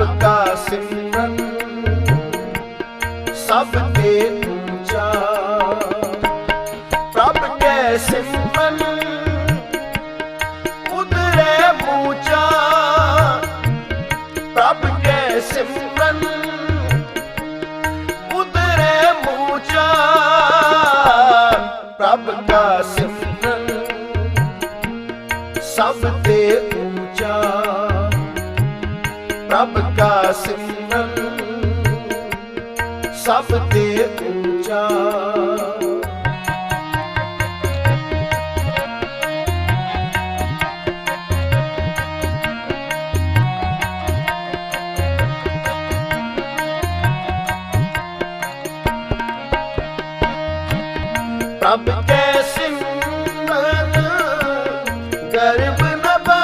ਸਿਮਰਨ, ਸਭ ਤੇ ਪੂਜਾ ਪ੍ਰਭ ਕੈ ਸਿਮਰਨ ਉਦਰੇ ਪੂਜਾ ਸਿਮਰਨ ਉਦਰੇ ਪੂਜਾ ਪ੍ਰਭ ਕਾ ਸਿਮਰਨ, ਸਭ ਤੇ ਪੂਜਾ ਰੱਬ ਕਾ ਸਿਮਰਨ ਸਭ ਤੇ ਉੱਚਾ। ਪ੍ਰਭ ਕੈ ਸਿਮਰਨ ਗਰਬ